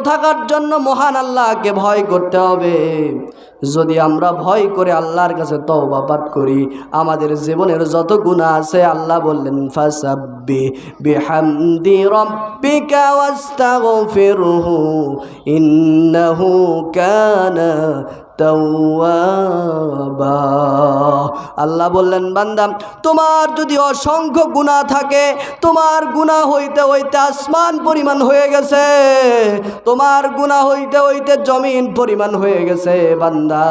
থাকার জন্য মহান আল্লাহকে ভয় করতে হবে। যদি আমরা ভয় করে আল্লাহর কাছে তওবা পাঠ করি, আমাদের জীবনের যত গুণা আছে, আল্লাহ বললেন ফাসাব্বি বিহামদি রাব্বিকা ওয়াস্তাগফিরহু, ইন্নাহু কানা আল্লাহ বললেন, বান্দা, তোমার যদি অসংখ্য গুনাহ থাকে, তোমার গুনাহ হইতে হইতে আসমান পরিমাণ হয়ে গেছে, তোমার গুনাহ হইতে হইতে জমিন পরিমাণ হয়ে গেছে, বান্দা।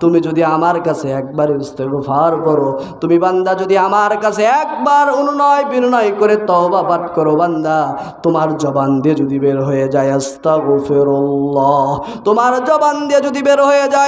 তুমি যদি আমার কাছে একবার ইস্তেগফার করো, তুমি বান্দা যদি আমার কাছে একবার অনুনয় বিনয় করে তওবা পাঠ করো, বান্দা, তোমার জবান দিয়ে যদি বের হয়ে যায় আস্তা আস্তাগফিরুল্লাহ। তোমার জবান দিয়ে যদি বের হয়ে যায়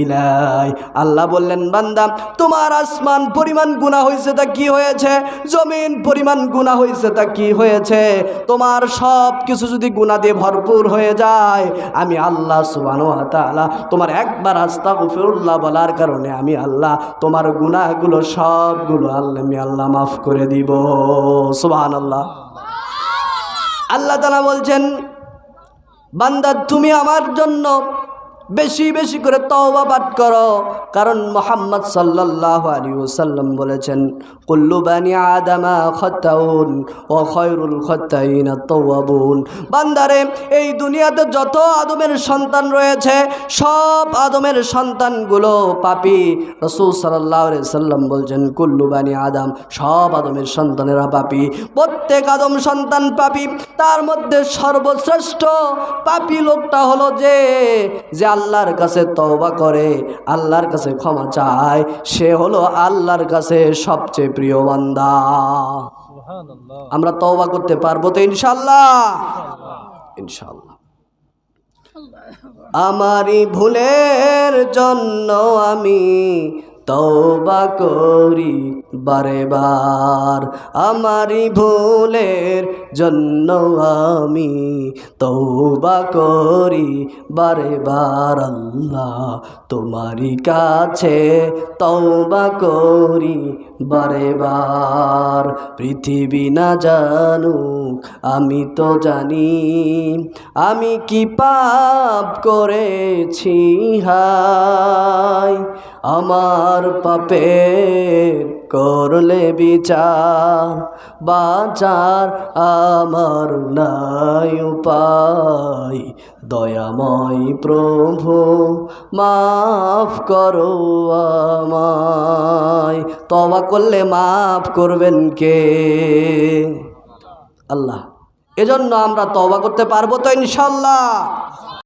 ইলাই আল্লাহ বললেন, বান্দা, তোমার আসমান পরিমাণ গুণা হয়েছে তা কি হয়েছে? জমিন পরিমাণ গুণা হয়েছে তা কি হয়েছে? তোমার সব কিছু যদি গুণা দিয়ে ভরপুর হয়ে যায়, আমি আল্লাহ সুবানো তাআলা তোমার একবার আস্তা গফিরুল্লাহ বলার কারণে আমি আল্লাহ তোমার গুণাগুলো সবগুলো আল্লাহ, আমি আল্লাহ মাফ করে দিব। সুবাহান আল্লাহ আল্লাহ তালা বলছেন, বান্দা, তুমি আমার জন্য বেশি বেশি করে তওবা পাঠ করো। কারণ মোহাম্মদ সাল্লাল্লাহু আলাইহি ওয়াসাল্লাম বলেছেন, কুল্লু বানি আদামা খাতাউন ও খয়রুল খাতাইন তাওয়াবুন। বান্দারে, এই দুনিয়াতে যত আদমের সন্তান রয়েছে, সব আদমের সন্তানগুলো পাপী। রসুল আলাইহি সাল্লাম বলছেন, কুল্লু বানি আদম, সব আদমের সন্তানেরা পাপী। প্রত্যেক আদম সন্তান পাপী। তার মধ্যে সর্বশ্রেষ্ঠ পাপী লোকটা হলো যে যে আল্লাহর কাছে তওবা করে আল্লাহর কাছে ক্ষমা চায় সে হলো আল্লাহর কাছে সবচেয়ে প্রিয় বান্দা। আমরা তওবা করতে পারব তো ইনশাল্লাহ ইনশাল্লাহ আমারই ভুলের জন্য আমি তওবা করি বারে বার। আমারই ভুলের জন্য আমি তওবা করি বারে বার। আল্লাহ তোমারই কাছে তওবা করি বারে বার। পৃথিবী না জানুক, আমি তো জানি। আমি কি পাপ করেছি? হাই, আমার পাপের করলে বিচার, বাচার আমার নাই উপায়। দয়াময় প্রভু, মাফ করো আমায়। তবা করলে মাফ করবেন কে? আল্লাহ। এজন্য আমরা তবা করতে পারব তো ইনশাল্লাহ।